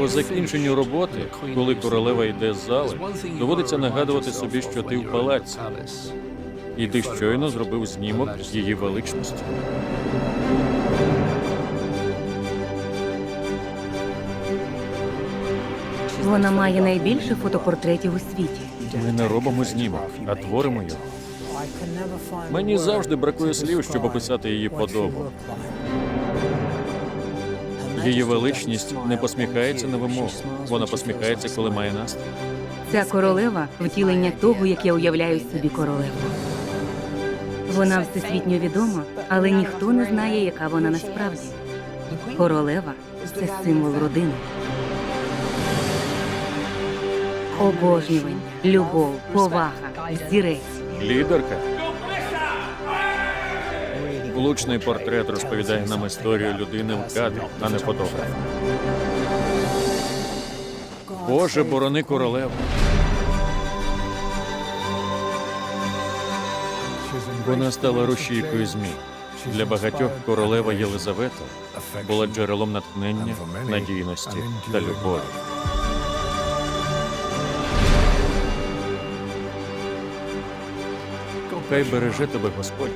По закінченню роботи, коли королева йде з зали, доводиться нагадувати собі, що ти в палаці, і ти щойно зробив знімок її величності. Вона має найбільше фотопортретів у світі. Ми не робимо знімок, а творимо його. Мені завжди бракує слів, щоб описати її подобу. Її величність не посміхається на вимогу. Вона посміхається, коли має настрій. Ця королева втілення того, як я уявляю собі королеву. Вона всесвітньо відома, але ніхто не знає, яка вона насправді. Королева це символ родини. Обожнювання, любов, повага, зірець. Лідерка. Влучний портрет розповідає нам історію людини в кадрі, а не фотограф. Боже, борони королеву. Вона стала рушійкою змі. Для багатьох королева Єлизавета була джерелом натхнення, надійності та любові. Хай береже тебе Господь.